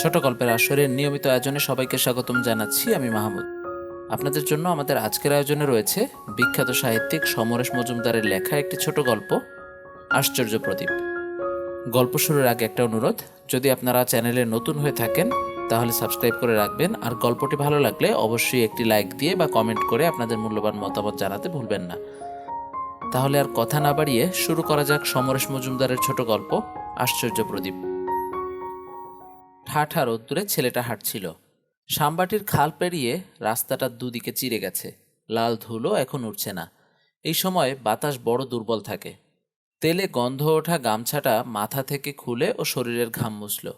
ছোট গল্পের আসরের নিয়মিত আয়োজনে সবাইকে স্বাগতম জানাচ্ছি আমি মাহমুদ। আপনাদের জন্য আমাদের আজকের আয়োজনে রয়েছে বিখ্যাত সাহিত্যিক সমরেশ মজুমদারের লেখা একটি ছোট গল্প, আশ্চর্য প্রদীপ। গল্প শুরুর আগে একটা অনুরোধ, যদি আপনারা চ্যানেলে নতুন হয়ে থাকেন, তাহলে সাবস্ক্রাইব করে রাখবেন, আর গল্পটি ভালো লাগলে অবশ্যই একটি লাইক দিয়ে বা কমেন্ট করে আপনাদের মূল্যবান মতামত জানাতে ভুলবেন না। তাহলে আর কথা না বাড়িয়ে শুরু করা যাক সমরেশ মজুমদারের ছোট গল্প, আশ্চর্য প্রদীপ। ঠাঠা রোদ্দুরে ছেলেটা হাঁটছিল। সাম্বাটির খাল পেরিয়ে রাস্তাটা দুদিকে চিরে গেছে। লাল ধুলো এখন উঠছে না। এই সময় বাতাস বড় দুর্বল থাকে। তেলে গন্ধ ওঠা গামছাটা মাথা থেকে খুলে ও শরীরের ঘাম মুছল।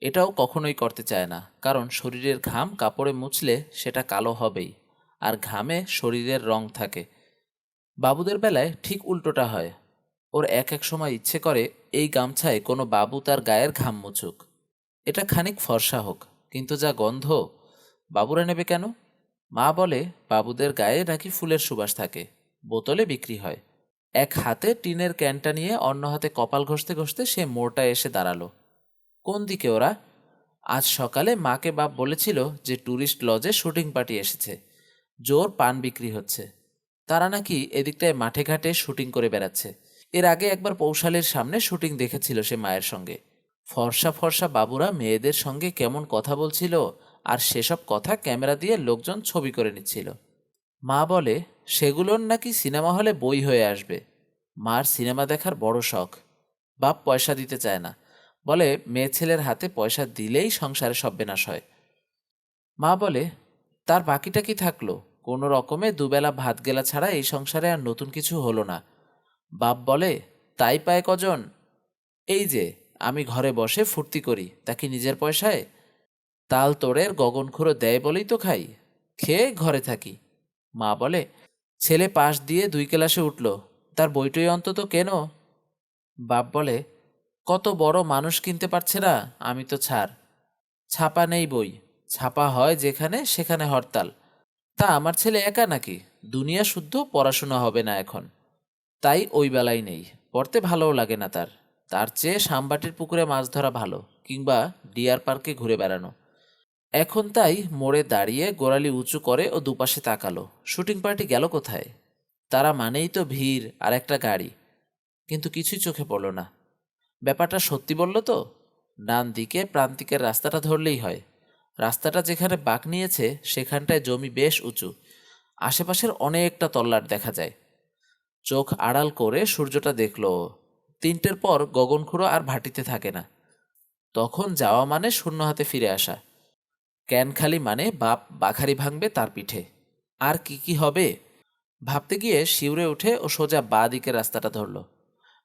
এটাও কখনোই করতে চায় না, কারণ শরীরের ঘাম কাপড়ে মুছলে সেটা কালো হবেই, আর ঘামে শরীরের রং থাকে। বাবুদের বেলায় ঠিক উল্টোটা হয়। ওর এক এক সময় ইচ্ছে করে এই গামছায় কোনো বাবু তার গায়ের ঘাম মুছুক। এটা খানিক ফর্সা হোক, কিন্তু যা গন্ধ, বাবুরা নেবে কেন? মা বলে, বাবুদের গায়ে নাকি ফুলের সুবাস থাকে, বোতলে বিক্রি হয়। এক হাতে টিনের ক্যানটা নিয়ে অন্য হাতে কপাল ঘষতে ঘষতে সে মোড়টা এসে দাঁড়াল। কোন দিকে ওরা? আজ সকালে মাকে বাপ বলেছিল যে ট্যুরিস্ট লজে শুটিং পার্টি এসেছে, জোর পান বিক্রি হচ্ছে। তারা নাকি এদিকটায় মাঠে ঘাটে শুটিং করে বেড়াচ্ছে। এর আগে একবার পৌশালের সামনে শুটিং দেখেছিল সে মায়ের সঙ্গে। ফর্সা ফর্সা বাবুরা মেয়েদের সঙ্গে কেমন কথা বলছিল আর সেসব কথা ক্যামেরা দিয়ে লোকজন ছবি করে নিচ্ছিল। মা বলে, সেগুলোর নাকি সিনেমা হলে বই হয়ে আসবে। মার সিনেমা দেখার বড় শখ। বাপ পয়সা দিতে চায় না। বলে, মেয়ে ছেলের হাতে পয়সা দিলেই সংসারে সব বেনাশ হয়। মা বলে, তার বাকিটা কি থাকল? কোনো রকমে দুবেলা ভাত গেলা ছাড়া এই সংসারে আর নতুন কিছু হলো না। বাপ বলে, তাই পায় কজন? এই যে আমি ঘরে বসে ফুর্তি করি। তা কি নিজের পয়সায়? তাল তোড়ের গগন খুঁড়ো দেয় বলেই তো খাই। খেয়ে ঘরে থাকি। মা বলে, ছেলে পাশ দিয়ে দুই ক্লাসে উঠল। তার বইটই অন্তত কেন? বাপ বলে, কত বড় মানুষ কিনতে পারছে না, আমি তো ছাড় ছাপা নেই বই। ছাপা হয় যেখানে, সেখানে হরতাল। তা আমার ছেলে একা নাকি? দুনিয়া শুদ্ধ, পড়াশোনা হবে না এখন। তাই ওই বেলায় নেই। পড়তে ভালোও লাগে না তার। তার চেয়ে সামবাটির পুকুরে মাছ ধরা ভালো, কিংবা ডিয়ার পার্কে ঘুরে বেড়ানো। এখন তাই মোড়ে দাঁড়িয়ে গোড়ালি উঁচু করে ও দুপাশে তাকালো। শুটিং পার্টি গেল কোথায়? তারা মানেই তো ভিড় আর একটা গাড়ি। কিন্তু কিছুই চোখে পড়ল না। ব্যাপারটা সত্যি বলল তো? ডান দিকে প্রান্তিকের রাস্তাটা ধরলেই হয়। রাস্তাটা যেখানে বাঁক নিয়েছে, সেখানটায় জমি বেশ উঁচু। আশেপাশের অনেকটা তল্লাট দেখা যায়। চোখ আড়াল করে সূর্যটা দেখল। তিনটের পর গগনখুড়ো আর ভাটিতে থাকে না। তখন যাওয়া মানে শূন্য হাতে ফিরে আসা। ক্যান খালি মানে বাপ বাখারি ভাঙবে তার পিঠে। আর কি কি হবে? ভাবতে গিয়ে শিউরে উঠে ও সোজা বা দিকের রাস্তাটা ধরল।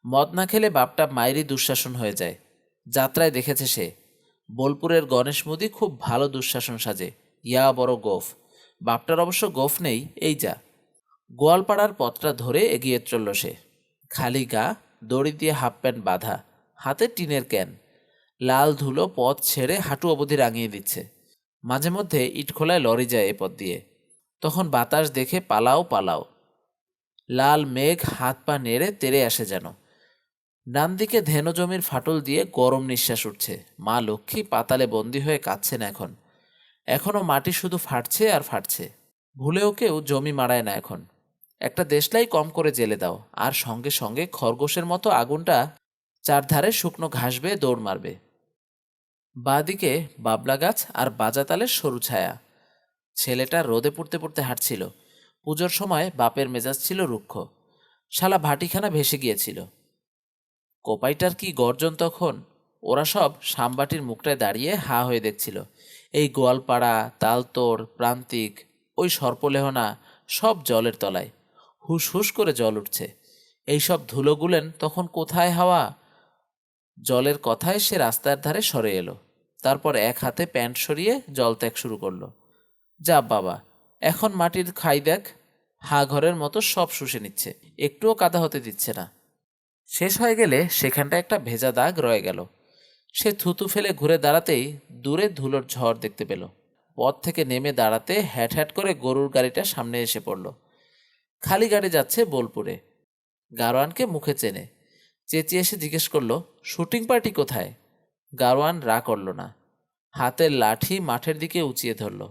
মদ না খেলে বাপটা মায়েরই দুঃশাসন হয়ে যায়। যাত্রায় দেখেছে সে। বোলপুরের গণেশ মুদি খুব ভালো দুঃশাসন সাজে। ইয়া বড় গোফ। বাপটার অবশ্য গোফ নেই, এই যা। গোয়ালপাড়ার পথটা ধরে এগিয়ে চলল সে। খালি গা দড়ি দিয়ে হাফ প্যান্ট বাঁধা, হাতে টিনের ক্যান। লাল ধুলো পথ ছেড়ে হাঁটু অবধি রাঙিয়ে দিচ্ছে। মাঝে মধ্যে ইটখোলায় লরি যায় এ পথ দিয়ে। তখন বাতাস দেখে পালাও পালাও। লাল মেঘ হাত পা নেড়ে তেরে আসে যেন। ডান দিকে ধেনু জমির ফাটল দিয়ে গরম নিঃশ্বাস উঠছে। মা লক্ষ্মী পাতালে বন্দি হয়ে কাঁদছেন এখন। এখনও মাটি শুধু ফাটছে আর ফাটছে। ভুলেও কেউ জমি মারায় না এখন। একটা দেশলাই কম করে জেলে দাও, আর সঙ্গে সঙ্গে খরগোশের মতো আগুনটা চারধারে শুকনো ঘাস বেয়ে দৌড় মারবে। বাঁদিকে বাবলা গাছ আর বাজাতালের সরু ছায়া। ছেলেটা রোদে পড়তে পড়তে হাঁটছিল। পুজোর সময় বাপের মেজাজ ছিল রুক্ষ। শালা ভাটিখানা ভেসে গিয়েছিল। কোপাইটার কি গর্জন তখন? ওরা সব সামবাটির মুখটায় দাঁড়িয়ে হা হয়ে দেখছিল। এই গোয়ালপাড়া, তালতোর, প্রান্তিক, ওই সর্পলেহনা সব জলের তলায়। হুস হুস করে জল উঠছে। এইসব ধুলোগুলেন তখন কোথায় হাওয়া? জলের কথায় সে রাস্তার ধারে সরে এলো। তারপর এক হাতে প্যান্ট সরিয়ে জল ত্যাগ শুরু করল। যা বাবা, এখন মাটির খাই দেখ, হা ঘরের মতো সব শুষে নিচ্ছে, একটুও কাদা হতে দিচ্ছে না। শেষ হয়ে গেলে সেখানটা একটা ভেজা দাগ রয়ে গেল। সে থুতু ফেলে ঘুরে দাঁড়াতেই দূরে ধুলোর ঝড় দেখতে পেল। পথ থেকে নেমে দাঁড়াতে হ্যাট হ্যাট করে গরুর গাড়িটা সামনে এসে পড়ল। খালি গাড়ি যাচ্ছে বোলপুরে। গারোয়ানকে মুখে চেনে। চেঁচিয়ে এসে জিজ্ঞেস করল, শুটিং পার্টি কোথায়? গারোয়ান রা করল না। হাতের লাঠি মাঠের দিকে উঁচিয়ে ধরল।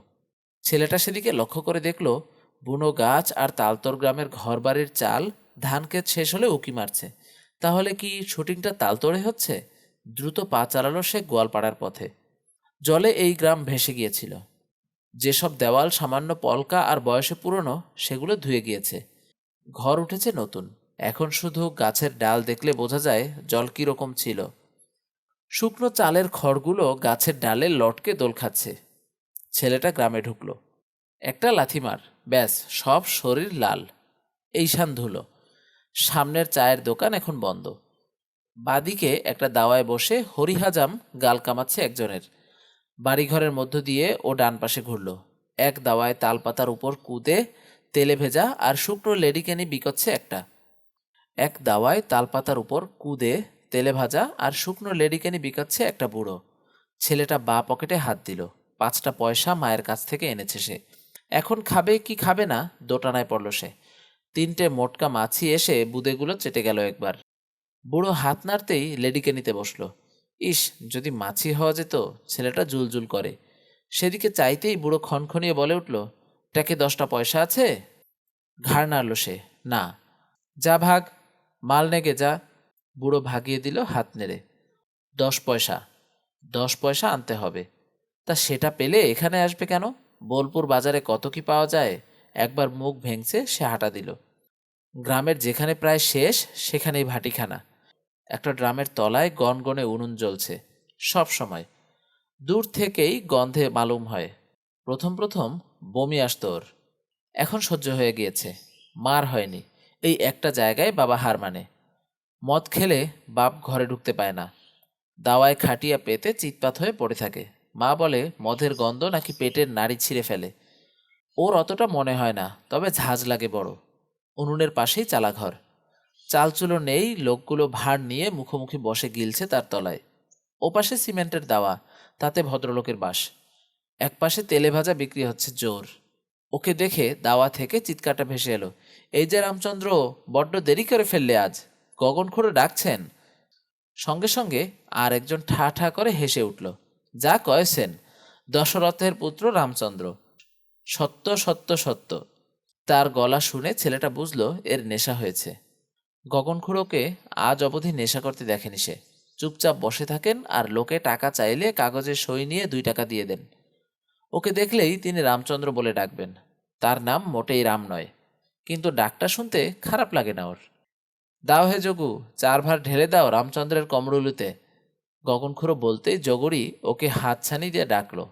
ছেলেটা সেদিকে লক্ষ্য করে দেখল, বুনো গাছ আর তালতর গ্রামের ঘরবাড়ির চাল ধান ক্ষেত শেষ হলে উকি মারছে। তাহলে কি শুটিংটা তালতরে হচ্ছে? দ্রুত পা চালালো সে গোয়ালপাড়ার পথে। জলে এই গ্রাম ভেসে গিয়েছিল। যেসব দেওয়াল সামান্য পলকা আর বয়সে পুরনো, সেগুলো ধুয়ে গিয়েছে। ঘর উঠেছে নতুন। এখন শুধু গাছের ডাল দেখলে বোঝা যায় জল কীরকম ছিল। শুকনো চালের খড়গুলো গাছের ডালে লটকে দোল খাচ্ছে। ছেলেটা গ্রামে ঢুকলো। একটা লাথিমার। ব্যাস, সব শরীর লাল। এইশান ধুলো। সামনের চায়ের দোকান এখন বন্ধ। বাদিকে একটা দাওয়ায় বসে হরিহাজাম গাল কামাচ্ছে একজনের। বাড়িঘরের মধ্য দিয়ে ও ডান পাশে ঘুরল। এক দাওয়ায় তালপাতার উপর কুদে তেলে ভেজা আর শুকনো লেডিকেনি বিকচ্ছে একটা। এক দাওয়ায় তালপাতার উপর কুদে তেলে ভাজা আর শুকনো লেডিকেনি বিকাচ্ছে একটা বুড়ো। ছেলেটা বা পকেটে হাত দিল। পাঁচটা পয়সা মায়ের কাছ থেকে এনেছে সে। এখন খাবে কি খাবে না দোটানায় পড়ল সে। তিনটে মোটকা মাছি এসে বুদেগুলো চেটে গেল একবার। বুড়ো হাত নাড়তেই লেডিকেনিতে বসল। ইস, যদি মাছি হওয়া যেত, ছেলেটা জুলজুল করে। সেদিকে চাইতেই বুড়ো খনখনিয়ে বলে উঠল টাকে দশটা পয়সা আছে? ঘাড় নাড়ল সে, না। যা ভাগ, মাল নেগে যা। বুড়ো ভাগিয়ে দিল হাত নেড়ে। দশ পয়সা দশ পয়সা আনতে হবে। তা সেটা পেলে এখানে আসবে কেন? বোলপুর বাজারে কত কি পাওয়া যায়? একবার মুখ ভেঙছে সে হাঁটা দিল। গ্রামের যেখানে প্রায় শেষ, সেখানেই ভাটিখানা। একটা ড্রামের তলায় গনগনে উনুন জ্বলছে, সব সময়। দূর থেকেই গন্ধে মালুম হয়। প্রথম প্রথম বমি আসতো ওর। এখন সহ্য হয়ে গিয়েছে, মার হয়নি। এই একটা জায়গায় বাবা হার মানে। মদ খেলে বাপ ঘরে ঢুকতে পায় না। দাওয়ায় খাটিয়া পেতে চিৎপাত হয়ে পড়ে থাকে। মা বলে, মদের গন্ধ নাকি পেটের নাড়ি ছিঁড়ে ফেলে। ওর অতটা মনে হয় না, তবে ঝাঁজ লাগে বড়। উনুনের পাশেই চালাঘর। চালচুলো নেই, লোকগুলো ভাড় নিয়ে মুখোমুখি বসে গিলছে তার তলায়। ওপাশে সিমেন্টের দাওয়া, তাতে ভদ্রলোকের বাস। একপাশে তেলে ভাজা বিক্রি হচ্ছে জোর। ওকে দেখে দাওয়া থেকে চিৎকারটা ভেসে এলো, এই যে রামচন্দ্র, বড্ড দেরি করে ফেললে আজ। গগন খুঁড়ে ডাকছেন? সঙ্গে সঙ্গে আর একজন ঠা ঠা করে হেসে উঠল, যা কয়েছেন, দশরথের পুত্র রামচন্দ্র। সত্য সত্য সত্য। তার গলা শুনে ছেলেটা বুঝল এর নেশা হয়েছে। গগনখুড়োকে আজ অবধি নেশা করতে দেখেনি সে। চুপচাপ বসে থাকেন আর লোকে টাকা চাইলে কাগজে সই নিয়ে দুই টাকা দিয়ে দেন। ওকে দেখলেই তিনি রামচন্দ্র বলে ডাকবেন। তার নাম মোটেই রাম নয়, কিন্তু ডাকটা শুনতে খারাপ লাগে না ওর। দাও হে যোগু চার ভার ঢেলে দাও রামচন্দ্রের কমরুলুতে। গগনখুড়ো বলতেই জগরি ওকে হাতছানি দিয়ে ডাকলো।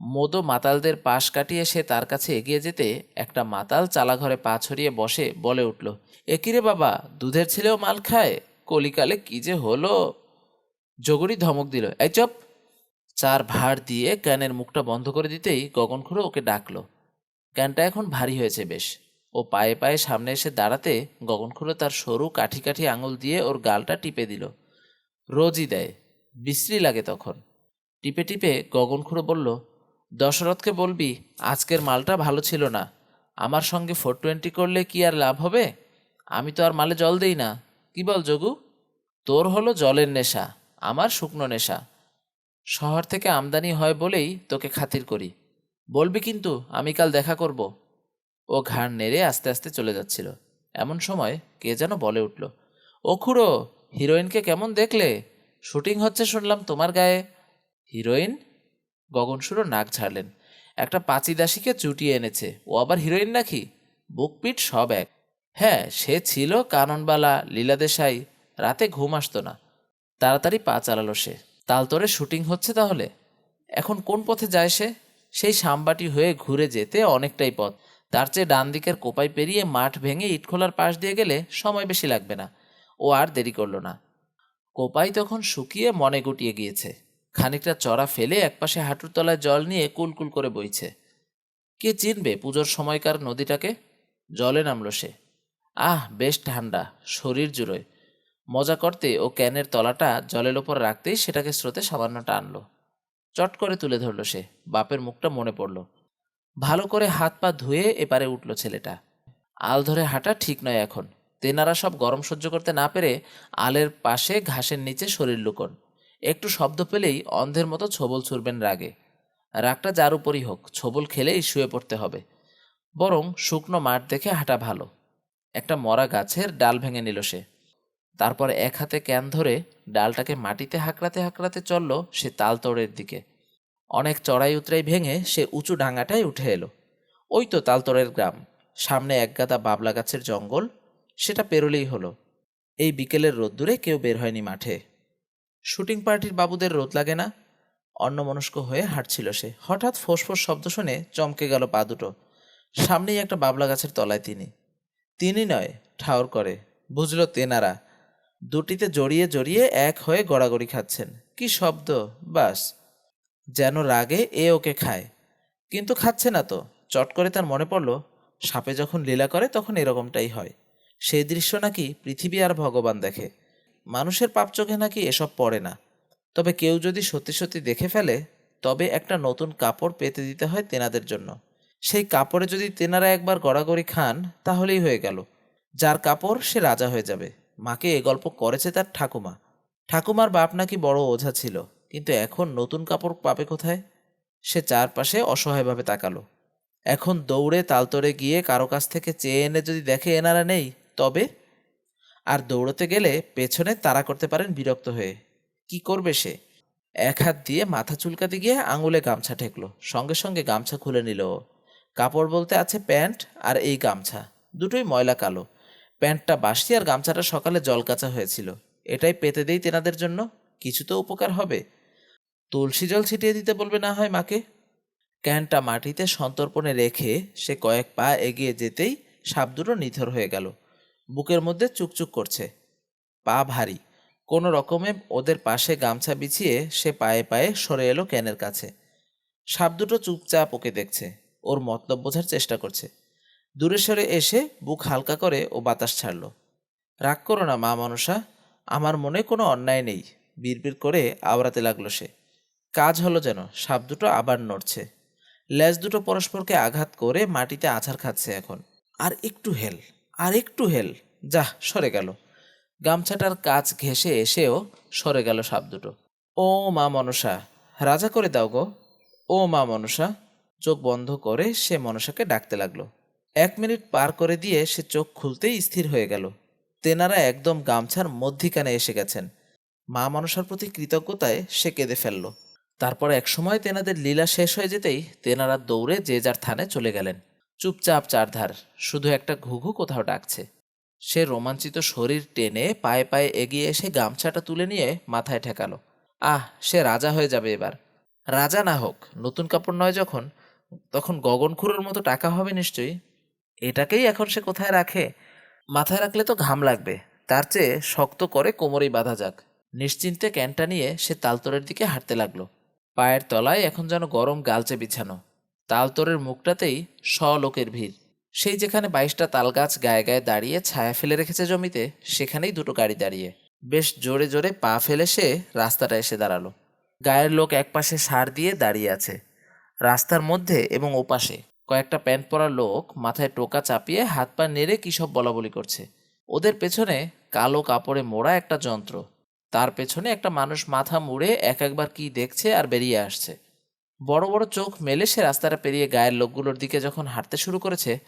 মোদো মাতালদের পাশ কাটিয়ে সে তার কাছে এগিয়ে যেতে একটা মাতাল চালাঘরে পা ছড়িয়ে বসে বলে উঠল একিরে বাবা, দুধের ছেলেও মাল খায়? কলিকালে কি যে হলো? জগরি ধমক দিল, এই চপ! চার ভাড় দিয়ে ক্যানের মুখটা বন্ধ করে দিতেই গগন খুঁড়ো ওকে ডাকলো। ক্যানটা এখন ভারী হয়েছে বেশ। ও পায়ে পায়ে সামনে এসে দাঁড়াতে গগনখুড়ো তার সরু কাঠি কাঠি আঙুল দিয়ে ওর গালটা টিপে দিল। রোজই দেয়, বিশ্রী লাগে তখন। টিপে টিপে গগন খুঁড়ো বলল দশরথকে বলবি, আজকের মালটা ভালো ছিল না। আমার সঙ্গে ফোর টোয়েন্টি করলে কি আর লাভ হবে? আমি তো আর মালে জল দেই না। কি বল যোগু? তোর হলো জলের নেশা, আমার শুকনো নেশা। শহর থেকে আমদানি হয় বলেই তোকে খাতির করি। বলবি কিন্তু, আমি কাল দেখা করব। ও ঘাড় নেড়ে আস্তে আস্তে চলে যাচ্ছিল। এমন সময় কে যেন বলে উঠল, ও খুড়ো, হিরোইনকে কেমন দেখলে? শুটিং হচ্ছে শুনলাম তোমার গায়ে। হিরোইন গগনসুরও নাক ঝাড়লেন একটা পাঁচি দাসীকে চুটিয়ে এনেছে। ও আবার হিরোইন নাকি? বুকপিট সব এক। হ্যাঁ সে ছিল কাননবালা লীলা দেশাই রাতে ঘুম আসতো না। তাড়াতাড়ি পা চালালো সে। তালতরে শুটিং হচ্ছে তাহলে? এখন কোন পথে যায় সে? সেই সামবাটি হয়ে ঘুরে যেতে অনেকটাই পথ। তার চেয়ে ডান দিকের কোপাই পেরিয়ে মাঠ ভেঙে ইটখোলার পাশ দিয়ে গেলে সময় বেশি লাগবে না। ও আর দেরি করল না। কোপাই তখন শুকিয়ে মনে গুটিয়ে গিয়েছে। খানিকটা চড়া ফেলে একপাশে হাঁটুর তলায় জল নিয়ে কুলকুল করে বইছে। কে চিনবে পুজোর সময়কার নদীটাকে? জলে নামলো সে। আহ, বেশ ঠান্ডা, শরীর জুড়োয়। মজা করতে ও ক্যানের তলাটা জলের ওপর রাখতেই সেটাকে স্রোতে সামান্য টানলো চট করে তুলে ধরল সে। বাপের মুখটা মনে পড়ল। ভালো করে হাত পা ধুয়ে এপারে উঠল ছেলেটা। আল ধরে হাঁটা ঠিক নয় এখন। তেনারা সব গরম সহ্য করতে না পেরে আলের পাশে ঘাসের নিচে শরীর লুকন। একটু শব্দ পেলেই অন্ধের মতো ছবল ছুড়বেন রাগে। রাগটা যার উপরই হোক, ছবল খেলেই শুয়ে পড়তে হবে। বরং শুকনো মাঠ দেখে হাঁটা ভালো। একটা মরা গাছের ডাল ভেঙে নিল সে। তারপর এক হাতে ক্যান ধরে ডালটাকে মাটিতে হাঁকড়াতে হাঁকড়াতে চলল সে তালতোড়ের দিকে। অনেক চড়াই উতরাই ভেঙে সে উঁচু ডাঙাটায় উঠে এলো। ওই তো তালতোড়ের গ্রাম। সামনে একগাদা বাবলা গাছের জঙ্গল। সেটা পেরোলেই হলো। এই বিকেলের রোদ্দুরে কেউ বের হয়নি মাঠে। শুটিং পার্টির বাবুদের রোদ লাগে না? অন্যমনস্ক হয়ে হাঁটছিল সে। হঠাৎ ফোঁস শব্দ শুনে চমকে গেল পা দুটো। সামনেই একটা বাবলা গাছের তলায় তিনি। তিনি নয়, ঠাউর করে। বুঝল তেনারা। দুটিতে জড়িয়ে জড়িয়ে এক হয়ে গড়াগড়ি খাচ্ছেন। কি শব্দ, বাস। যেন রাগে এ ওকে খায়। কিন্তু খাচ্ছে না তো। চট করে তার মনে পড়ল, সাপে যখন লীলা করে তখন এরকমটাই হয়। সেই দৃশ্য নাকি পৃথিবী আর ভগবান দেখে। মানুষের পাপ চোখে নাকি এসব পড়ে না। তবে কেউ যদি সত্যি সত্যি দেখে ফেলে, তবে একটা নতুন কাপড় পেতে দিতে হয় তেনাদের জন্য। সেই কাপড়ে যদি তেনারা একবার গড়াগড়ি খান, তাহলেই হয়ে গেল। যার কাপড়, সে রাজা হয়ে যাবে। মাকে এ গল্প করেছে তার ঠাকুমা। ঠাকুমার বাপ নাকি বড় ওঝা ছিল, কিন্তু এখন নতুন কাপড় পাবে কোথায়? সে চারপাশে অসহায়ভাবে তাকালো। এখন দৌড়ে তালতরে গিয়ে কারও কাছ থেকে চেয়ে এনে যদি দেখে এনারা নেই, তবে আর দৌড়তে গেলে পেছনে তাড়া করতে পারেন বিরক্ত হয়ে। কি করবে সে? এক হাত দিয়ে মাথা চুলকাতে গিয়ে আঙুলে গামছা ঠেকলো। সঙ্গে সঙ্গে গামছা খুলে নিল কাপড় বলতে আছে প্যান্ট আর এই গামছা। দুটোই ময়লা কালো। প্যান্টটা বাসি আর গামছাটা সকালে জল কাচা হয়েছিল। এটাই পেতে দেই তেনাদের জন্য। কিছু তো উপকার হবে। তুলসী জল ছিটিয়ে দিতে বলবে না হয় মাকে? ক্যানটা মাটিতে সন্তর্পণে রেখে সে কয়েক পা এগিয়ে যেতেই সাপ দুটো নিথর হয়ে গেল। বুকের মধ্যে চুকচুক করছে। পা ভারী। কোনো রকমে ওদের পাশে গামছা বিছিয়ে সে পায়ে পায়ে সরে এলো ক্যানের কাছে। সাপ দুটো চুপচাপ ওকে দেখছে। ওর মতলব বোঝার চেষ্টা করছে। দূরে সরে এসে বুক হালকা করে ও বাতাস ছাড়ল। রাগ করো না, মা মনসা। আমার মনে কোনো অন্যায় নেই। বিড়বিড় করে আওড়াতে লাগল সে। কাজ হলো যেন সাপ দুটো আবার নড়ছে। লেজ দুটো পরস্পরকে আঘাত করে মাটিতে আছাড় খাচ্ছে এখন। আর একটু হেল। আর একটু হেল। যাহ, সরে গেল। গামছাটার কাজ ঘেঁষে এসেও সরে গেল সাপ দুটো। ও মা মনসা, রাজা করে দাও গো। ও মা মনসা, চোখ বন্ধ করে সে মনসাকে ডাকতে লাগল। এক মিনিট পার করে দিয়ে সে চোখ খুলতেই স্থির হয়ে গেল। তেনারা একদম গামছার মধ্যিখানে এসে গেছেন। মা মনসার প্রতি কৃতজ্ঞতায় সে কেঁদে ফেলল। তারপর একসময় তেনাদের লীলা শেষ হয়ে যেতেই তেনারা দৌড়ে যে যার থানে চলে গেলেন। চুপচাপ চারধার, শুধু একটা ঘুঘু কোথাও ডাকছে। সে রোমাঞ্চিত শরীর টেনে পায়ে পায়ে এগিয়ে এসে গামছাটা তুলে নিয়ে মাথায় ঠেকালো। আহ, সে রাজা হয়ে যাবে এবার। রাজা না হোক, নতুন কাপড় নয় যখন, তখন গগনখুরের মতো টাকা হবে নিশ্চয়ই। এটাকেই এখন সে কোথায় রাখে? মাথায় রাখলে তো ঘাম লাগবে, তার চেয়ে শক্ত করে কোমরেই বাঁধা যাক। নিশ্চিন্তে ক্যানটা নিয়ে সে তালতরের দিকে হাঁটতে লাগল। পায়ের তলায় এখন যেন গরম গালচে বিছানো। তালতরের মুখটাতেই শ লোকের ভিড়। সেই যেখানে বাইশটা তালগাছ গায়ে গায়ে দাঁড়িয়ে ছায়া ফেলে রেখেছে জমিতে, সেখানেই দুটো গাড়ি দাঁড়িয়ে। বেশ জোরে জোরে পা ফেলে সে রাস্তাটা এসে দাঁড়াল। গায়ের লোক একপাশে সার দিয়ে দাঁড়িয়ে আছে। রাস্তার মধ্যে এবং ওপাশে কয়েকটা প্যান্ট পরা লোক মাথায় টোকা চাপিয়ে হাত পা নেড়ে কী সব বলাবলি করছে। ওদের পেছনে কালো কাপড়ে মোড়া একটা যন্ত্র। তার পেছনে একটা মানুষ মাথা মুড়ে এক একবার কি দেখছে আর বেরিয়ে আসছে। বড় বড় চোখ মেলে সে রাস্তাটা পেরিয়ে গায়ের লোকগুলোর দিকে যখন হাঁটতে শুরু করেছে,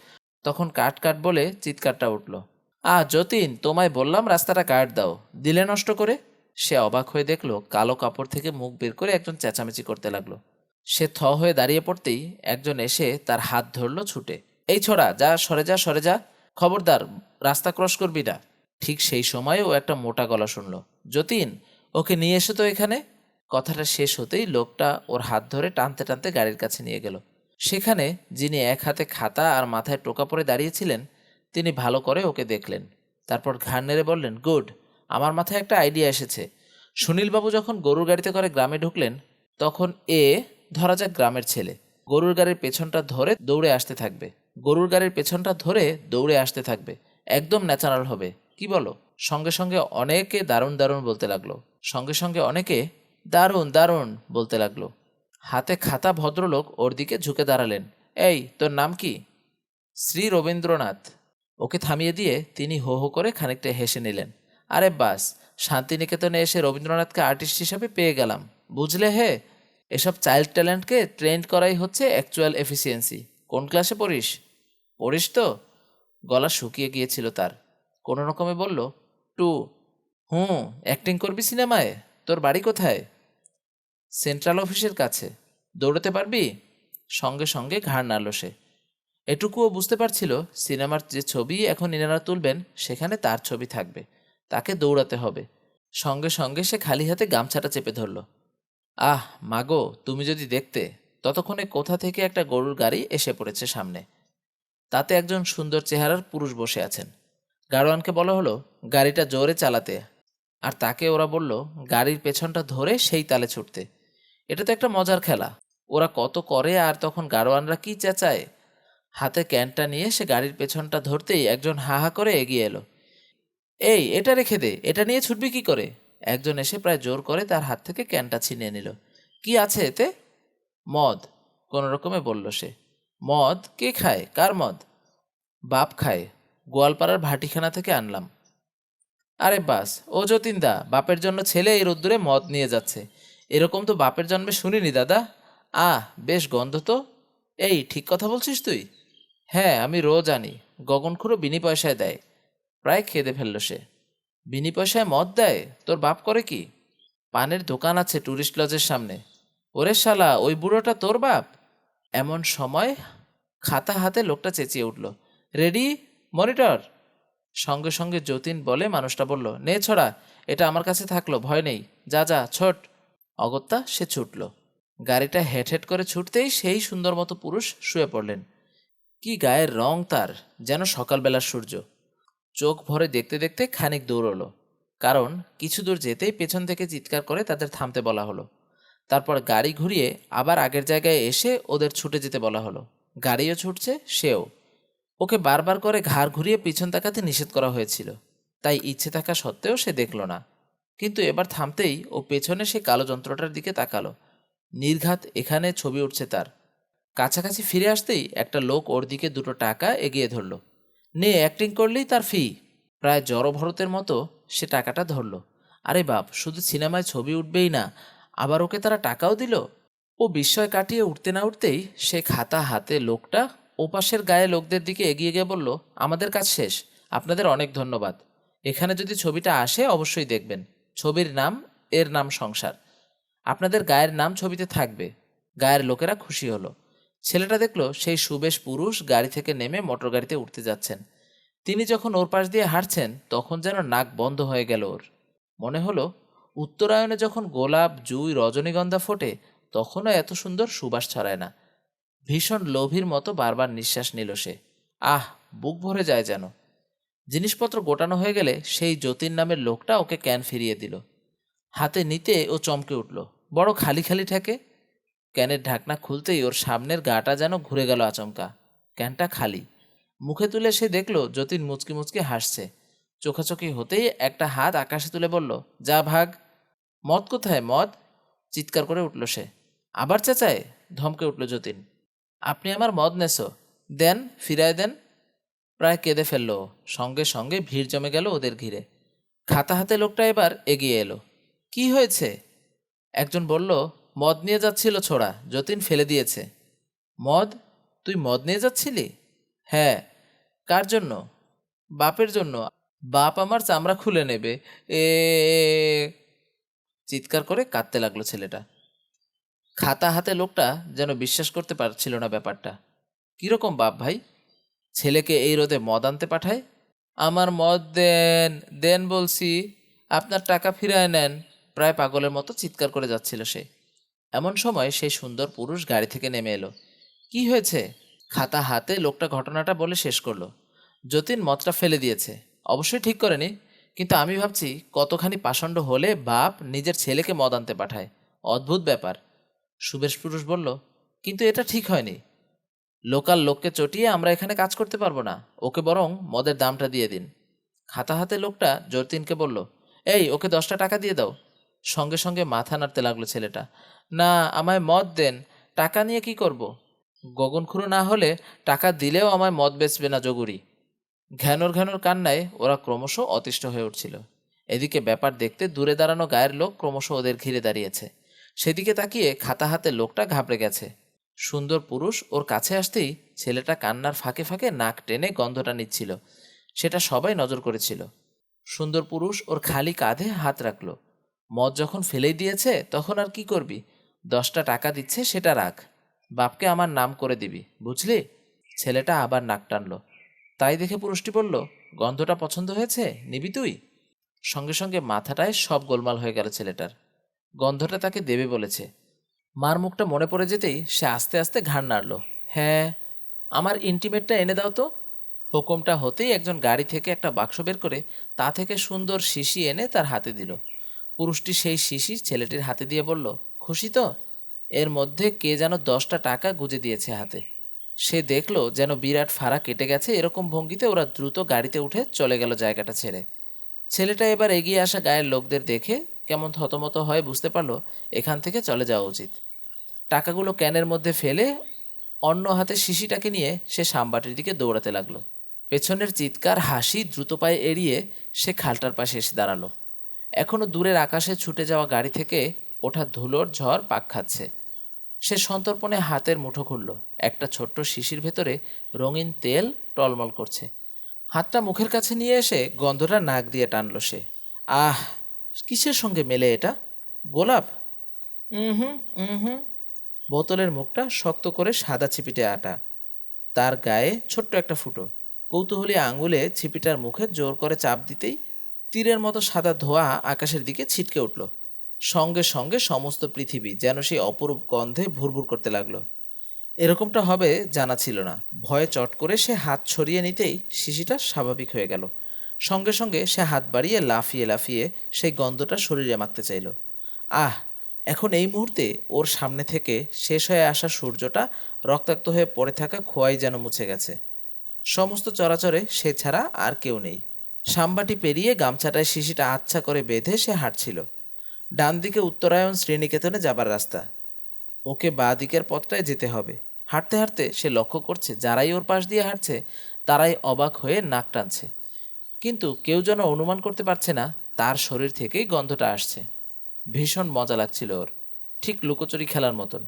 তখন কাট কাট বলে চিৎকারটা উঠল। আ, যতীন, তোমায় বললাম রাস্তাটা কাট দাও। দিলে নষ্ট করে? সে অবাক হয়ে দেখল, কালো কাপড় থেকে মুখ বের করে একজন চেঁচামেচি করতে লাগল। সে থ হয়ে দাঁড়িয়ে পড়তেই একজন এসে তার হাত ধরলো ছুটে। এই ছড়া, যা, সরে যা সরে যা। খবরদার, রাস্তা ক্রস করবি না। ঠিক সেই সময় ও একটা মোটা গলা শুনল। যতীন, ওকে নিয়ে এসো তো এখানে। কথাটা শেষ হতেই লোকটা ওর হাত ধরে টানতে টানতে গাড়ির কাছে নিয়ে গেল। সেখানে যিনি এক হাতে খাতা আর মাথায় টোকা পরে দাঁড়িয়েছিলেন, তিনি ভালো করে ওকে দেখলেন। তারপর ঘাড় নেড়ে বললেন, গুড, আমার মাথায় একটা আইডিয়া এসেছে। সুনীলবাবু যখন গরুর গাড়িতে করে গ্রামে ঢুকলেন, তখন এ, ধরা যাক গ্রামের ছেলে, গরুর গাড়ির পেছনটা ধরে দৌড়ে আসতে থাকবে। গরুর গাড়ির পেছনটা ধরে দৌড়ে আসতে থাকবে। একদম ন্যাচারাল হবে। কি বলো? সঙ্গে সঙ্গে অনেকে দারুণ দারুণ বলতে লাগল। সঙ্গে সঙ্গে অনেকে দারুণ দারুণ বলতে লাগল। হাতে খাতা ভদ্রলোক ওর দিকে ঝুঁকে দাঁড়ালেন। এই, তোর নাম কি? শ্রী রবীন্দ্রনাথ। ওকে থামিয়ে দিয়ে তিনি হো হো করে খানিকটা হেসে নিলেন। আরে বাস, শান্তিনিকেতনে এসে রবীন্দ্রনাথকে আর্টিস্ট হিসাবে পেয়ে গেলাম। বুঝলে হে, এসব চাইল্ড ট্যালেন্টকে ট্রেন্ড করাই হচ্ছে অ্যাকচুয়াল এফিসিয়েন্সি। কোন ক্লাসে পড়িস? পড়িস তো। গলা শুকিয়ে গিয়েছিল তার। কোনো রকমে বলল, টু। হুম, অ্যাক্টিং করবি সিনেমায়? তোর বাড়ি কোথায়? সেন্ট্রাল অফিসের কাছে। দৌড়তে পারবি? সঙ্গে সঙ্গে ঘাড় নাড়ল সে। এটুকুও বুঝতে পারছিল সিনেমার যে ছবি এখন ইনারা তুলবেন, সেখানে তার ছবি থাকবে। তাকে দৌড়াতে হবে। সঙ্গে সঙ্গে সে খালি হাতে গামছাটা চেপে ধরল। আহ, মাগো, তুমি যদি দেখতে, ততক্ষণে কোথা থেকে একটা গরুর গাড়ি এসে পড়েছে সামনে? তাতে একজন সুন্দর চেহারার পুরুষ বসে আছেন। গাড়োয়ানকে বলা হলো, গাড়িটা জোরে চালাতে। আর তাকে ওরা বলল, গাড়ির পেছনটা ধরে সেই তালে ছুটতে। এটা তো একটা মজার খেলা। ওরা কত করে আর তখন গাড়োয়ানরা কি চেঁচায়? হাতে ক্যানটা নিয়ে সে গাড়ির পেছনটা ধরতেই একজন হা হা করে এগিয়ে এলো। এই, এটা রেখে দে, এটা নিয়ে ছুটবি কি করে? একজন এসে প্রায় জোর করে তার হাত থেকে ক্যানটা ছিনিয়ে নিল। কি আছে এতে? মদ, কোনো রকমে বলল সে। মদ? কে খায়? কার মদ? বাপ খায়। গোয়ালপাড়ার ভাটিখানা থেকে আনলাম। আরে বাস, ও যতীন দা বাপের জন্য ছেলে এই রোদ্দুরে মদ নিয়ে যাচ্ছে। এরকম তো বাপের জন্মে শুনিনি, দাদা। আহ, বেশ গন্ধ তো। এই, ঠিক কথা বলছিস তুই? হ্যাঁ আমি রোজ আনি। গগনখুড়ো বিনি পয়সায় দেয়। প্রায় খেদে ফেলল সে। বিনি পয়সায় মদ দেয়? তোর বাপ করে কি? পানের দোকান আছে ট্যুরিস্ট লজের সামনে। ওরে শালা, ওই বুড়োটা তোর বাপ? এমন সময় খাতা হাতে লোকটা চেঁচিয়ে উঠল। রেডি? মনিটর? সঙ্গে সঙ্গে যতীন বলে মানুষটা বলল, নে ছড়া, এটা আমার কাছে থাকল, ভয় নেই। যা যা, ছোট। অগত্যা সে ছুটল। গাড়িটা হেট হেট করে ছুটতেই সেই সুন্দর মতো পুরুষ শুয়ে পড়লেন। কি গায়ের রং তার, যেন সকালবেলার সূর্য। চোখ ভরে দেখতে দেখতে খানিক দৌড়লো কারণ কিছু দূর যেতেই পেছন থেকে চিৎকার করে তাদের থামতে বলা হলো। তারপর গাড়ি ঘুরিয়ে আবার আগের জায়গায় এসে ওদের ছুটে যেতে বলা হলো। গাড়িও ছুটছে, সেও। ওকে বারবার করে ঘাড় ঘুরিয়ে পিছন তাকাতে নিষেধ করা হয়েছিল। তাই ইচ্ছে থাকা সত্ত্বেও সে দেখল না। কিন্তু এবার থামতেই ও পেছনে সে কালো যন্ত্রটার দিকে তাকালো। নির্ঘাত এখানে ছবি উঠছে তার। কাছাকাছি ফিরে আসতেই একটা লোক ওর দিকে দুটো টাকা এগিয়ে ধরল। নে অ্যাক্টিং করলেই তার ফি প্রায় জড়ভরতের মতো সে টাকাটা ধরল। আরে বাপ, শুধু সিনেমায় ছবি উঠবেই না, আবার ওকে তারা টাকাও দিল? ও বিস্ময় কাটিয়ে উঠতে না উঠতেই সে খাতা হাতে লোকটা ওপাশের গায়ে লোকদের দিকে এগিয়ে গিয়ে বলল, আমাদের কাজ শেষ, আপনাদের অনেক ধন্যবাদ। এখানে যদি ছবিটা আসে, অবশ্যই দেখবেন। ছবির নাম, এর নাম সংসার। আপনাদের গায়ের নাম ছবিতে থাকবে। গায়ের লোকেরা খুশি হলো। ছেলেটা দেখল সেই সুবেশ পুরুষ গাড়ি থেকে নেমে মোটর গাড়িতে উঠতে যাচ্ছেন। তিনি যখন ওর পাশ দিয়ে হাঁটছেন, তখন যেন নাক বন্ধ হয়ে গেল ওর। মনে হলো, উত্তরায়ণে যখন গোলাপ, জুই, রজনীগন্ধা ফোটে, তখনও এত সুন্দর সুবাস ছড়ায় না। ভীষণ লোভীর মতো বারবার নিঃশ্বাস নিল সে। আহ, বুক ভরে যায় যেন। জিনিসপত্র গোটানো হয়ে গেলে সেই যতীন নামের লোকটা ওকে ক্যান ফিরিয়ে দিল। হাতে নিতে ও চমকে উঠল। বড় খালি খালি ঠেকে। ক্যানের ঢাকনা খুলতেই ওর সামনের গাটা যেন ঘুরে গেল আচমকা। ক্যানটা খালি। মুখে তুলে সে দেখল যতীন মুচকি মুচকি হাসছে। চোখাচোখি হতেই একটা হাত আকাশে তুলে বলল, যা ভাগ। মদ কোথায়, মদ? চিৎকার করে উঠল সে। আবার চেঁচায়। ধমকে উঠল যতীন, আপনি আমার মদ নেছো। দেন, ফিরায় দেন। প্রায় কেঁদে ফেলল। সঙ্গে সঙ্গে ভিড় জমে গেল ওদের ঘিরে। খাতা হাতে লোকটা এবার এগিয়ে এলো। কি হয়েছে? একজন বলল, মদ নিয়ে যাচ্ছিল ছোড়া, যতীন ফেলে দিয়েছে। মদ? তুই মদ নিয়ে যাচ্ছিলি? হ্যাঁ। কার জন্য? বাপের জন্য। বাপ আমার চামড়া খুলে নেবে। এ চিৎকার করে কাঁদতে লাগল ছেলেটা। খাতা হাতে লোকটা যেন বিশ্বাস করতে পারছিল না ব্যাপারটা। কীরকম বাপ ভাই? ছেলেকে এই রোদে মদ আনতে পাঠায়? আমার মদ দেন দেন বলছি, আপনার টাকা ফিরায় নেন। প্রায় পাগলের মতো চিৎকার করে যাচ্ছিল সে। এমন সময় সেই সুন্দর পুরুষ গাড়ি থেকে নেমে এলো। কি হয়েছে? খাতা হাতে লোকটা ঘটনাটা বলে শেষ করল। যতীন মদটা ফেলে দিয়েছে। অবশ্যই ঠিক করেনি। কিন্তু আমি ভাবছি, কতখানি পাষণ্ড হলে বাপ নিজের ছেলেকে মদ আনতে পাঠায়। অদ্ভুত ব্যাপার। সুবেশ পুরুষ বলল, কিন্তু এটা ঠিক হয়নি। লোকাল লোককে চটিয়ে আমরা এখানে কাজ করতে পারব না। ওকে বরং মদের দামটা দিয়ে দিন। খাতা হাতে লোকটা যতীনকে বলল, এই, ওকে দশটা টাকা দিয়ে দাও। সঙ্গে সঙ্গে মাথা নাড়তে লাগল ছেলেটা। না, আমায় মদ দেন। টাকা নিয়ে কি করব। গগনখুরু না হলে টাকা দিলেও আমায় মদ বেচবে না জগুরি। ঘ্যানোর ঘ্যানোর কান্নায় ওরা ক্রমশ অতিষ্ঠ হয়ে উঠছিল। এদিকে ব্যাপার দেখতে দূরে দাঁড়ানো গায়ের লোক ক্রমশ ওদের ঘিরে দাঁড়িয়েছে। সেদিকে তাকিয়ে খাতা হাতে লোকটা ঘাবড়ে গেছে। সুন্দর পুরুষ ওর কাছে আসতেই ছেলেটা কান্নার ফাঁকে ফাঁকে নাক টেনে গন্ধটা নিচ্ছিল। সেটা সবাই নজর করেছিল। সুন্দর পুরুষ ওর খালি কাঁধে হাত রাখল। মদ যখন ফেলেই দিয়েছে, তখন আর কি করবি? দশটা টাকা দিচ্ছে, সেটা রাখ। বাপকে আমার নাম করে দিবি, বুঝলি? ছেলেটা আবার নাক টানল। তাই দেখে পুরুষটি বলল, গন্ধটা পছন্দ হয়েছে? নিবি তুই? সঙ্গে সঙ্গে মাথাটায় সব গোলমাল হয়ে গেল ছেলেটার। গন্ধটা তাকে দেবে বলেছে। মার মুখটা মনে পড়ে যেতেই সে আস্তে আস্তে ঘাড় নাড়ল। হ্যাঁ আমার ইন্টিমেটটা এনে দাও তো। হুকুমটা হতেই একজন গাড়ি থেকে একটা বাক্স বের করে তা থেকে সুন্দর শিশি এনে তার হাতে দিল। পুরুষটি সেই শিশি ছেলেটির হাতে দিয়ে বলল, খুশি তো? এর মধ্যে কে যেন দশটা টাকা গুজে দিয়েছে হাতে। সে দেখল যেন বিরাট ফাড়া কেটে গেছে, এরকম ভঙ্গিতে ওরা দ্রুত গাড়িতে উঠে চলে গেল জায়গাটা ছেড়ে। ছেলেটা এবার এগিয়ে আসা গায়ের লোকদের দেখে কেমন থতমত হয় বুঝতে পারল, এখান থেকে চলে যাওয়া উচিত। টাকাগুলো ক্যানের মধ্যে ফেলে অন্য হাতে শিশিটাকে নিয়ে সে সামবাটির দিকে দৌড়াতে লাগল। পেছনের চিৎকার, হাসি দ্রুত পায়ে এড়িয়ে সে খালটার পাশে এসে দাঁড়াল। এখনও দূরের আকাশে ছুটে যাওয়া গাড়ি থেকে ওঠা ধুলোর ঝড় পাক খাচ্ছে। সে সন্তর্পণে হাতের মুঠো খুলল। একটা ছোট্ট শিশির ভেতরে রঙিন তেল টলমল করছে। হাতটা মুখের কাছে নিয়ে এসে গন্ধটা নাক দিয়ে টানল সে। আহ, কিসের সঙ্গে মেলে এটা? গোলাপ? হুম হুম। বোতলের মুখটা শক্ত করে সাদা ছিপিটে আটা। তার গায়ে ছোট্ট একটা ফুটো। কৌতূহলী আঙুলে ছিপিটার মুখে জোর করে চাপ দিতেই তীরের মতো সাদা ধোঁয়া আকাশের দিকে ছিটকে উঠল। সঙ্গে সঙ্গে সমস্ত পৃথিবী যেন সেই অপরূপ গন্ধে ভুরভুর করতে লাগল। এরকমটা হবে জানা ছিল না। ভয়ে চট করে সে হাত ছড়িয়ে নিতেই শিশিটা স্বাভাবিক হয়ে গেল। সঙ্গে সঙ্গে সে হাত বাড়িয়ে লাফিয়ে লাফিয়ে সেই গন্ধটা শরীরে মাখতে চাইল। আহ এখন এই মুহূর্তে ওর সামনে থেকে শেষ হয়ে আসা সূর্যটা রক্তাক্ত হয়ে পড়ে থাকা খোয়াই যেন মুছে গেছে। সমস্ত চরাচরে সে ছাড়া আর কেউ নেই। সাম্বাটি পেরিয়ে গামছাটায় শিশিটা আচ্ছা করে বেঁধে সে হাঁটছিল। ডান দিকে উত্তরায়ণ শ্রীনিকেতনে যাবার রাস্তা। ওকে বা দিকের পথটায় যেতে হবে। হাঁটতে হাঁটতে সে লক্ষ্য করছে, যারাই ওর পাশ দিয়ে হাঁটছে, তারাই অবাক হয়ে নাক টানছে। কিন্তু কেউ যেন অনুমান করতে পারছে না, তার শরীর থেকেই গন্ধটা আসছে। ভীষণ মজা লাগছিল ওর। ঠিক লুকোচুরি খেলার মতন।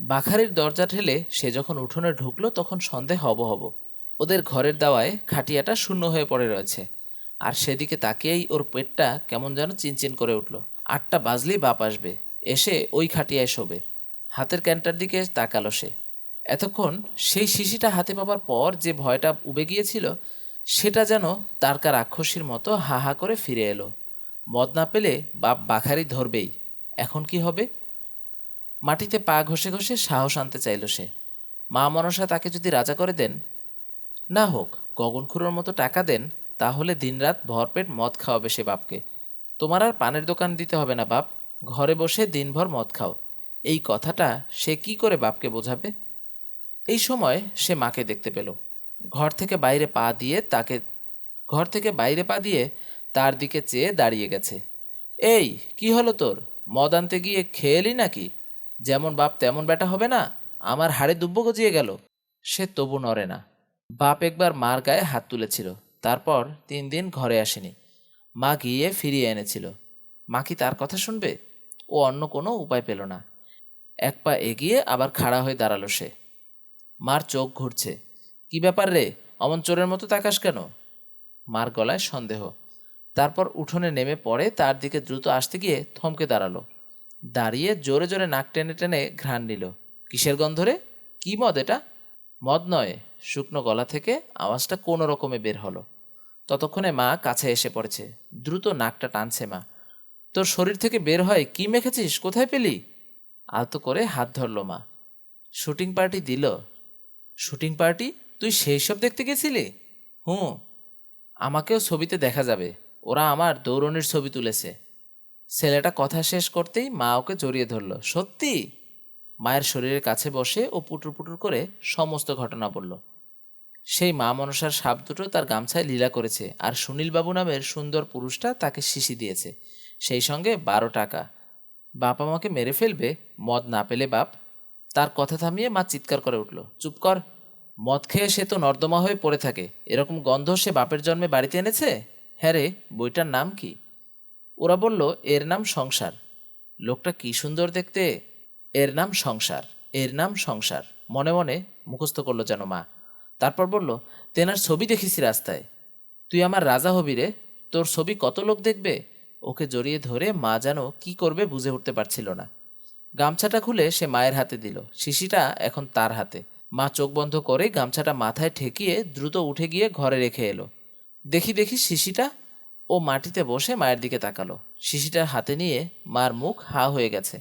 বাখারির দরজা ঠেলে সে যখন উঠোনে ঢুকলো তখন সন্দেহ হব হব। ওদের ঘরের দাওয়ায় খাটিয়াটা শূন্য হয়ে পড়ে রয়েছে। আর সেদিকে তাকিয়েই ওর পেটটা কেমন যেন চিনচিন করে উঠল। আটটা বাজলেই বাপ আসবে। এসে ওই খাটিয়ায় শোবে। হাতের ক্যানটার দিকে তাকালো সে। এতক্ষণ সেই শিশিটা হাতে পাবার পর যে ভয়টা উবে গিয়েছিল, সেটা যেন তারকা রাক্ষসীর মতো হা হা করে ফিরে এলো। মদ না পেলে বাপ বাখারি ধরবেই। এখন কি হবে? মাটিতে পা ঘষে ঘষে সাহস আনতে চাইল সে। মা মনসা তাকে যদি রাজা করে দেন? না হোক গগনখুড়োর মতো টাকা দেন, তাহলে দিনরাত ভরপেট মদ খাওয়াবে সে বাপকে। তোমার আর পানের দোকান দিতে হবে না বাপ, ঘরে বসে দিনভর মদ খাও। এই কথাটা সে কি করে বাপকে বোঝাবে? এই সময় সে মাকে দেখতে পেল। ঘর থেকে বাইরে পা দিয়ে তাকে, ঘর থেকে বাইরে পা দিয়ে তার দিকে চেয়ে দাঁড়িয়ে গেছে। এই, কি হলো তোর? মদ আনতে গিয়ে খেয়ে এলি নাকি? যেমন বাপ তেমন বেটা হবে না? আমার হাড়ে দুব্ব গজিয়ে গেল। সে তবু নড়ে না। বাপ একবার মার গায়ে হাত তুলেছিল। তারপর তিন দিন ঘরে আসেনি। মা গিয়ে ফিরিয়ে এনেছিল। মা কি তার কথা শুনবে? ও অন্য কোনো উপায় পেল না। এক পা এগিয়ে আবার খাড়া হয়ে দাঁড়াল সে। মার চোখ ঘুরছে। কি ব্যাপার রে? অমন চোরের মতো তাকাস কেন? মার গলায় সন্দেহ। তারপর উঠোনে নেমে পড়ে তার দিকে দ্রুত আসতে গিয়ে থমকে দাঁড়াল। দাঁড়িয়ে জোরে জোরে নাক টেনে টেনে ঘ্রাণ নিল। কিসের গন্ধ রে? কি মদ এটা? মদ নয়, শুকনো গলা থেকে আওয়াজটা কোনো রকমে বের হলো। ততক্ষণে মা কাছে এসে পড়েছে। দ্রুত নাকটা টানছে মা। তোর শরীর থেকে বের হয়, কি মেখেছিস? কোথায় পেলি? আলতো করে হাত ধরলো মা। শুটিং পার্টি দিল। Shooting party? তুই সেই সব দেখতে গেছিলি? হুঁ, আমাকেও ছবিতে দেখা যাবে। ওরা আমার দৌড়নির ছবি তুলেছে। ছেলেটা কথা শেষ করতেই মা ওকে জড়িয়ে ধরল। সত্যি? মায়ের শরীরের কাছে বসে ও পুটুর পুটুর করে সমস্ত ঘটনা বলল। সেই মা মনসার সাপ দুটো তার গামছায় লীলা করেছে আর সুনীলবাবু নামের সুন্দর পুরুষটা তাকে শিশি দিয়েছে। সেই সঙ্গে বারো টাকা। বাপ আমাকে মেরে ফেলবে, মদ না পেলে বাপ। তার কথা থামিয়ে মা চিৎকার করে উঠল, চুপ কর। মদ খেয়ে সে তো নর্দমা হয়ে পড়ে থাকে। এরকম গন্ধ সে বাপের জন্মে বাড়িতে এনেছে? হ্যাঁ রে, বইটার নাম কি? ওরা বলল, এর নাম সংসার। লোকটা কি সুন্দর দেখতে? এর নাম সংসার, এর নাম সংসার। মনে মনে মুখস্থ করল যেন মা। তারপর বলল, তেনার ছবি দেখিস রাস্তায়। তুই আমার রাজা হবি রে, তোর ছবি কত লোক দেখবে? ওকে জড়িয়ে ধরে মা যেন কি করবে বুঝে উঠতে পারছিল না। গামছাটা খুলে সে মায়ের হাতে দিল। শিশিটা এখন তার হাতে। মা চোখ বন্ধ করে গামছাটা মাথায় ঠেকিয়ে দ্রুত উঠে গিয়ে ঘরে রেখে এলো। দেখি দেখি শিশিটা ও মাটিতে বসে মায়ের দিকে তাকালো। শিশিটার হাতে নিয়ে মার মুখ হা হয়ে গেছে।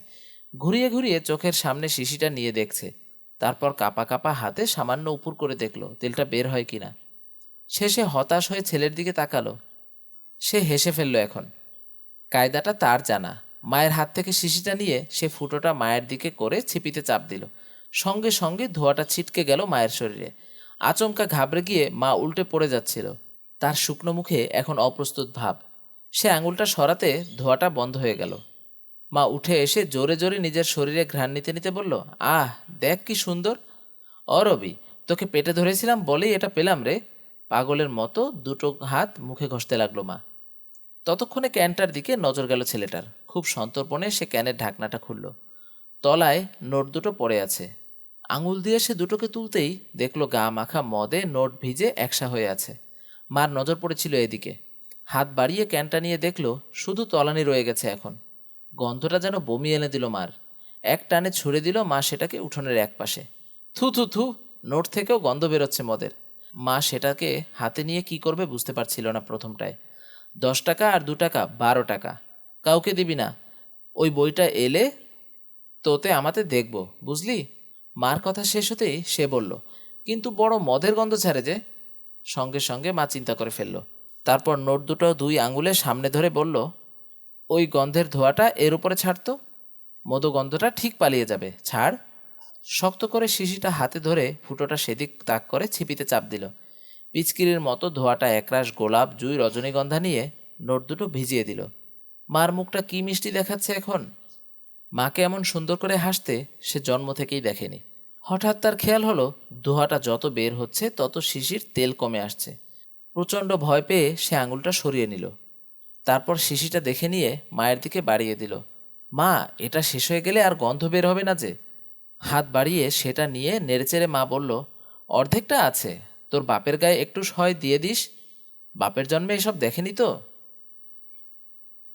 ঘুরিয়ে ঘুরিয়ে চোখের সামনে শিশিটা নিয়ে দেখছে। তারপর কাপা কাপা হাতে সামান্য উপর করে দেখল, তেলটা বের হয় কিনা। শেষে হতাশ হয়ে ছেলের দিকে তাকালো। সে হেসে ফেলল এখন। কায়দাটা তার জানা। মায়ের হাত থেকে শিশিটা নিয়ে সে ফুটোটা মায়ের দিকে করে ছিপিতে চাপ দিল। সঙ্গে সঙ্গে ধোঁয়াটা ছিটকে গেল মায়ের শরীরে। আচমকা ঘাবড়ে গিয়ে মা উল্টে পড়ে যাচ্ছিল। তার শুকনো মুখে এখন অপ্রস্তুত ভাব। সে আঙুলটা সরাতে ধোয়াটা বন্ধ হয়ে গেল। মা উঠে এসে জোরে জোরে নিজের শরীরে ঘ্রাণ নিতে নিতে বলল, আহ, দেখ কি সুন্দর। অরবি তোকে পেটে ধরেছিলাম বলেই এটা পেলাম রে। পাগলের মতো দুটো হাত মুখে ঘষতে লাগল মা। ততক্ষণে ক্যানটার দিকে নজর গেল ছেলেটার। খুব সন্তর্পণে সে ক্যানের ঢাকনাটা খুলল। তলায় নোট দুটো পড়ে আছে। আঙুল দিয়ে সে দুটোকে তুলতেই দেখল গা মাখা মদে নোট ভিজে একসা হয়ে আছে। মার নজর পড়েছিল এদিকে। হাত বাড়িয়ে ক্যানটা নিয়ে দেখল শুধু তলানি রয়ে গেছে এখন। গন্ধটা যেন বমি এনে দিল মার। এক টানে ছুড়ে দিল মা সেটাকে উঠোনের এক পাশে। থু থু থু, নোট থেকেও গন্ধ বেরোচ্ছে মদের। মা সেটাকে হাতে নিয়ে কি করবে বুঝতে পারছিল না প্রথমটায়। দশ টাকা আর দু টাকা, বারো টাকা। কাউকে দিবি না। ওই বইটা এলে তোতে আমাতে দেখব, বুঝলি? মার কথা শেষ হতেই সে বলল, কিন্তু বড় মদের গন্ধ ছাড়ে যে। সঙ্গে সঙ্গে মা চিন্তা করে ফেলল। তারপর নোট দুটো দুই আঙুলে সামনে ধরে বলল, ওই গন্ধের ধোয়াটা এর উপরে ছাড়তো মধু গন্ধটা ঠিক পালিয়ে যাবে। ছাড়। শক্ত করে শিশিটা হাতে ধরে ফুটোটা সেদিক তাক করে ছিপিতে চাপ দিল। পিচকিরির মতো ধোয়াটা একরাশ গোলাপ, জুই, রজনীগন্ধা নিয়ে নোট দুটো ভিজিয়ে দিল। মার মুখটা কি মিষ্টি দেখাচ্ছে এখন? মাকে এমন সুন্দর করে হাসতে সে জন্ম থেকেই দেখেনি। হঠাৎ তার খেয়াল হলো ধোঁয়াটা যত বের হচ্ছে, তত শিশির তেল কমে আসছে। প্রচণ্ড ভয় পেয়ে সে আঙুলটা সরিয়ে নিল। তারপর শিশিটা দেখে নিয়ে মায়ের দিকে বাড়িয়ে দিল। মা, এটা শেষ হয়ে গেলে আর গন্ধ বের হবে না যে? হাত বাড়িয়ে সেটা নিয়ে নেড়েচেড়ে মা বলল, অর্ধেকটা আছে। তোর বাপের গায়ে একটু সয় দিয়ে দিস। বাপের জন্মে এসব দেখেনি তো?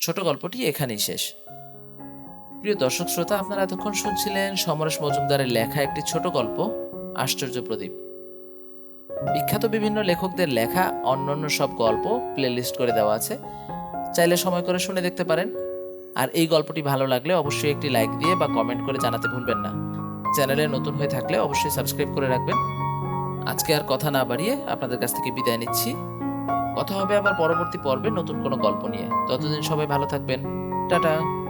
ছোট গল্পটি এখানেই শেষ। প্রিয় দর্শক শ্রোতা, আপনারা এতক্ষণ শুনছিলেন সমরেশ মজুমদারের লেখা একটি ছোট গল্প, আশ্চর্য প্রদীপ। বিখ্যাত বিভিন্ন লেখকদের লেখা, অন্যান্য সব গল্প প্লেলিস্ট করে দেওয়া আছে। চাইলে সময় করে শুনে দেখতে পারেন। আর এই গল্পটি ভালো লাগলে অবশ্যই একটি লাইক দিয়ে বা কমেন্ট করে জানাতে ভুলবেন না। চ্যানেলে নতুন হয়ে থাকলে অবশ্যই সাবস্ক্রাইব করে রাখবেন। আজকে আর কথা না বাড়িয়ে আপনাদের কাছ থেকে বিদায় নিচ্ছি। কথা হবে আবার পরবর্তী পর্বে নতুন কোনো গল্প নিয়ে। ততদিন সবাই ভালো থাকবেন। টাটা।